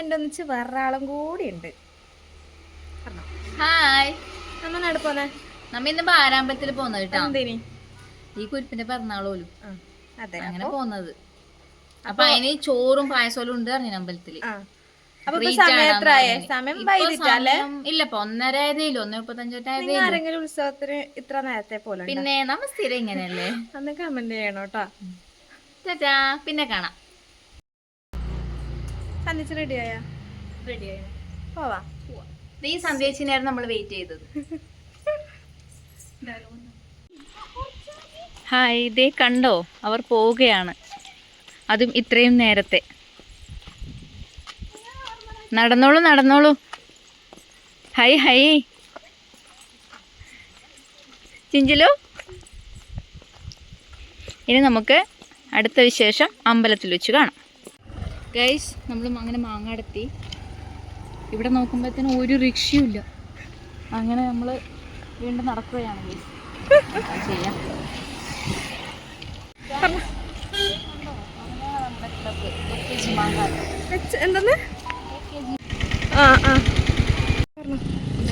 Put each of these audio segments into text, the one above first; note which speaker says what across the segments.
Speaker 1: എന്റെ ഒന്നിച്ച് വേറൊരാളും കൂടി ഉണ്ട്
Speaker 2: ഹായ്.
Speaker 1: നമ്മ നടപ്പോന്നെ
Speaker 2: നമ്മ ഇന്ന് ബാരാമ്പലത്തിൽ പോന്നത് കേട്ടോ.
Speaker 1: എന്തിനി?
Speaker 2: ഈ കുരിപ്പിന്റെ പിറന്നാളോലും.
Speaker 1: അതെ.
Speaker 2: അങ്ങനെ പോന്നത്. അപ്പൊ അതിന് ചോറും പായസോലും ഉണ്ട് പറഞ്ഞു അമ്പലത്തിൽ.
Speaker 1: ഇല്ലപ്പോ ഒന്നര ഇപ്പൊ
Speaker 2: ഒന്നര ആയതേയില്ല ഒന്ന് മുപ്പത്തഞ്ചോട്ടായതേ
Speaker 1: ഉത്സവത്തിന് ഇത്ര നേരത്തെ പോലെ
Speaker 2: പിന്നെ നമ്മ സ്ഥിരം ഇങ്ങനെയല്ലേ?
Speaker 1: അന്ന് കമന്റ് ചെയ്യണം കേട്ടോ.
Speaker 2: ചേച്ചാ പിന്നെ കാണാം.
Speaker 1: സന്ധിച്ച് റെഡിയായ? പോവാ.
Speaker 2: ഈ സന്ധ്യച്ചിനായിരുന്നു നമ്മൾ വെയിറ്റ് ചെയ്തത്. ഹായ് ഇതേ കണ്ടോ? അവർ പോവുകയാണ്. അതും ഇത്രയും നേരത്തെ. നടന്നോളൂ നടന്നോളൂ. Hi hi. ചിഞ്ചിലു. ഇനി നമുക്ക് അടുത്ത വിശേഷം അമ്പലത്തിൽ വെച്ച് കാണാം. ഗൈസ് നമ്മൾ അങ്ങനെ മാങ്ങാടെത്തി ഇവിടെ നോക്കുമ്പോഴത്തേനും ഒരു റിക്ഷയും ഇല്ല. അങ്ങനെ നമ്മൾ വീണ്ടും നടക്കുകയാണ് ഗൈസ് ചെയ്യാം?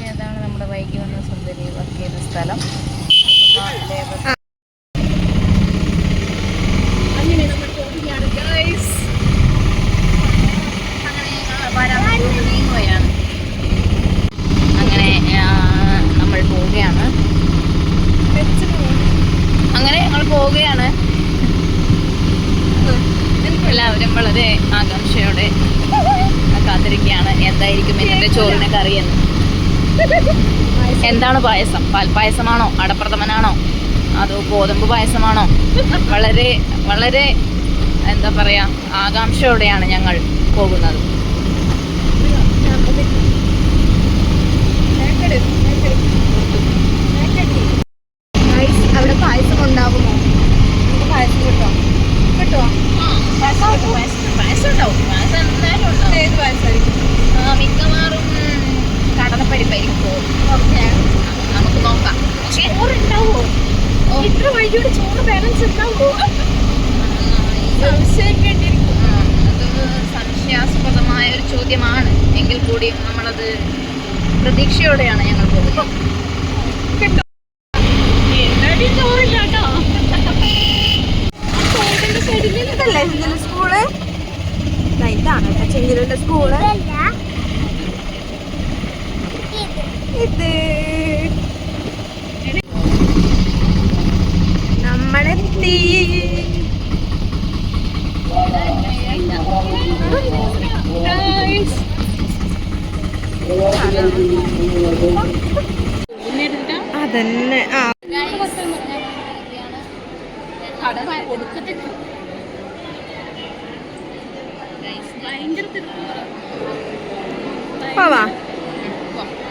Speaker 2: ഏതാണ് നമ്മുടെ വൈകി വന്ന സുന്ദരി വർക്ക് ചെയ്ത സ്ഥലം
Speaker 1: അങ്ങനെ നമ്മൾ പോവുകയാണ് ഗൈസ്
Speaker 2: നീങ്ങുകയാണ് അങ്ങനെ ആ, നമ്മൾ പോവുകയാണ്
Speaker 1: വെച്ച് പോവാം
Speaker 2: അങ്ങനെ ഞങ്ങൾ പോവുകയാണ്. എല്ലാവരും വളരെ ആകാംക്ഷയോടെ കാത്തിരിക്കുകയാണ്. എന്തായിരിക്കും ഇന്നത്തെ ചോറിന് കറിയെന്ന് എന്താണ് പായസം? പാൽപ്പായസമാണോ അടപ്രഥമനാണോ? അതോ ഗോതമ്പ് പായസമാണോ? വളരെ വളരെ എന്താ പറയാ ആകാംക്ഷയോടെയാണ് ഞങ്ങൾ പോകുന്നത്
Speaker 1: ഗൈസ് അവിടെ പായസം ഉണ്ടാകുമോ നമുക്ക് പായസം കിട്ടോ കിട്ടുമോ
Speaker 2: പായസം ഉണ്ടാവും പായസം എന്തായാലും ഉണ്ടാവും
Speaker 1: ഏത് പായസമായിരിക്കും
Speaker 2: ആ, മിക്കവാറും കടലപ്പരിപ്പായിരിക്കും നമുക്ക് നോക്കാം ഓക്കെ
Speaker 1: ചോറുണ്ടാവോ വൈകിയോട് ചോറ് പേരൻസ് എടുക്കാൻ പോകും
Speaker 2: അത് സംശയാസ്പദമായ ഒരു ചോദ്യമാണ്. എങ്കിൽ കൂടിയും നമ്മളത് പ്രതീക്ഷയോടെയാണ് ഞങ്ങൾ പോകുന്നത്.
Speaker 1: സ്കൂൾ? ഇതാണ് കേട്ടോ ചെഞ്ചിലിന്റെ സ്കൂൾ. ഇത്. അതന്നെ. ആ.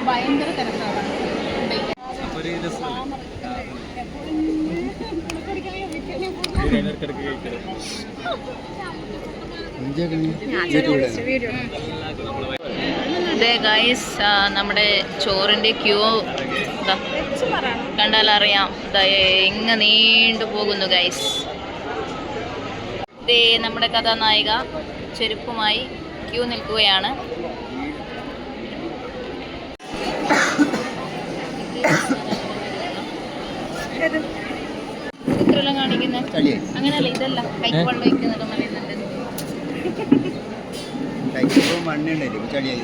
Speaker 2: ഭയങ്കര തിരക്കാണ്
Speaker 1: വീഡിയോ
Speaker 2: അതെ ഗൈസ് നമ്മുടെ ചോറിന്റെ ക്യൂ കണ്ടാൽ അറിയാം ദാ എങ്ങ് നീണ്ടു പോകുന്നു ഗൈസ് ദേ നമ്മുടെ കഥാനായിക ചെരുപ്പുമായി ക്യൂ നിൽക്കുകയാണ്.
Speaker 3: മണ്ണുണ്ടായിരുന്നു ചളിയായി.